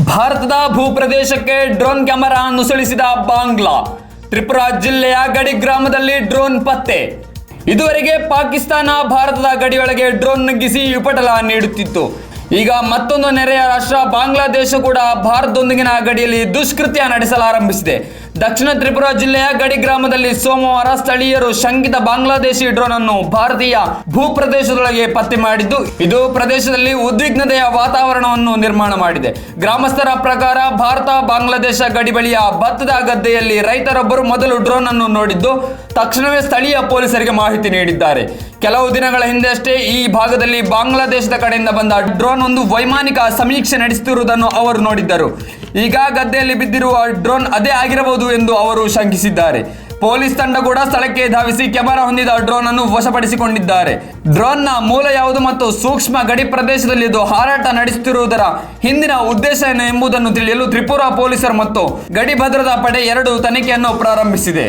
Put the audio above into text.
ಭಾರತದ ಭೂಪ್ರದೇಶಕ್ಕೆ drone camera ನುಸುಳಿಸಿದ ಬಾಂಗ್ಲಾ. ತ್ರಿಪುರಾ ಜಿಲ್ಲೆಯ ಗಡಿ ಗ್ರಾಮದಲ್ಲಿ ಡ್ರೋನ್ ಪತ್ತೆ. ಇದುವರೆಗೆ ಪಾಕಿಸ್ತಾನ ಭಾರತದ ಗಡಿಯೊಳಗೆ ಡ್ರೋನ್ ನುಗ್ಗಿಸಿ ವಿಪಟಲ ನೀಡುತ್ತಿತ್ತು. ಈಗ ಮತ್ತೊಂದು ನೆರೆಯ ರಾಷ್ಟ್ರ ಬಾಂಗ್ಲಾದೇಶ ಕೂಡ ಭಾರತದೊಂದಿಗಿನ ಗಡಿಯಲ್ಲಿ ದುಷ್ಕೃತ್ಯ ನಡೆಸಲಾರಂಭಿಸಿದೆ. ದಕ್ಷಿಣ ತ್ರಿಪುರಾ ಜಿಲ್ಲೆಯ ಗಡಿ ಗ್ರಾಮದಲ್ಲಿ ಸೋಮವಾರ ಸ್ಥಳೀಯರು ಶಂಕಿತ ಬಾಂಗ್ಲಾದೇಶಿ ಡ್ರೋನ್ ಅನ್ನು ಭಾರತೀಯ ಭೂಪ್ರದೇಶದೊಳಗೆ ಪತ್ತೆ ಮಾಡಿದ್ದು. ಇದು ಪ್ರದೇಶದಲ್ಲಿ ಉದ್ವಿಗ್ನತೆಯ ವಾತಾವರಣವನ್ನು ನಿರ್ಮಾಣ ಮಾಡಿದೆ. ಗ್ರಾಮಸ್ಥರ ಪ್ರಕಾರ ಭಾರತ ಬಾಂಗ್ಲಾದೇಶ ಗಡಿ ಬಳಿಯ ಭತ್ತದ ಗದ್ದೆಯಲ್ಲಿ ರೈತರೊಬ್ಬರು ಮೊದಲು ಡ್ರೋನ್ ಅನ್ನು ನೋಡಿದ್ದು, ತಕ್ಷಣವೇ ಸ್ಥಳೀಯ ಪೊಲೀಸರಿಗೆ ಮಾಹಿತಿ ನೀಡಿದ್ದಾರೆ. ಕೆಲವು ದಿನಗಳ ಹಿಂದೆಯಷ್ಟೇ ಈ ಭಾಗದಲ್ಲಿ ಬಾಂಗ್ಲಾದೇಶದ ಕಡೆಯಿಂದ ಬಂದ ಡ್ರೋನ್ ಒಂದು ವೈಮಾನಿಕ ಸಮೀಕ್ಷೆ ನಡೆಸುತ್ತಿರುವುದನ್ನು ಅವರು ನೋಡಿದ್ದರು. ಈಗ ಗದ್ದೆಯಲ್ಲಿ ಬಿದ್ದಿರುವ ಡ್ರೋನ್ ಅದೇ ಆಗಿರಬಹುದು ಎಂದು ಅವರು ಶಂಕಿಸಿದ್ದಾರೆ. ಪೊಲೀಸ್ ತಂಡ ಕೂಡ ಸ್ಥಳಕ್ಕೆ ಧಾವಿಸಿ ಕ್ಯಾಮೆರಾ ಹೊಂದಿದ ಡ್ರೋನ್ ಅನ್ನು ವಶಪಡಿಸಿಕೊಂಡಿದ್ದಾರೆ. ಡ್ರೋನ್ನ ಮೂಲ ಯಾವುದು ಮತ್ತು ಸೂಕ್ಷ್ಮ ಗಡಿ ಪ್ರದೇಶದಲ್ಲಿ ಇದು ಹಾರಾಟ ನಡೆಸುತ್ತಿರುವುದರ ಹಿಂದಿನ ಉದ್ದೇಶ ಏನು ಎಂಬುದನ್ನು ತಿಳಿಯಲು ತ್ರಿಪುರಾ ಪೊಲೀಸರು ಮತ್ತು ಗಡಿ ಭದ್ರತಾ ಪಡೆ ಎರಡು ತನಿಖೆಯನ್ನು ಪ್ರಾರಂಭಿಸಿದೆ.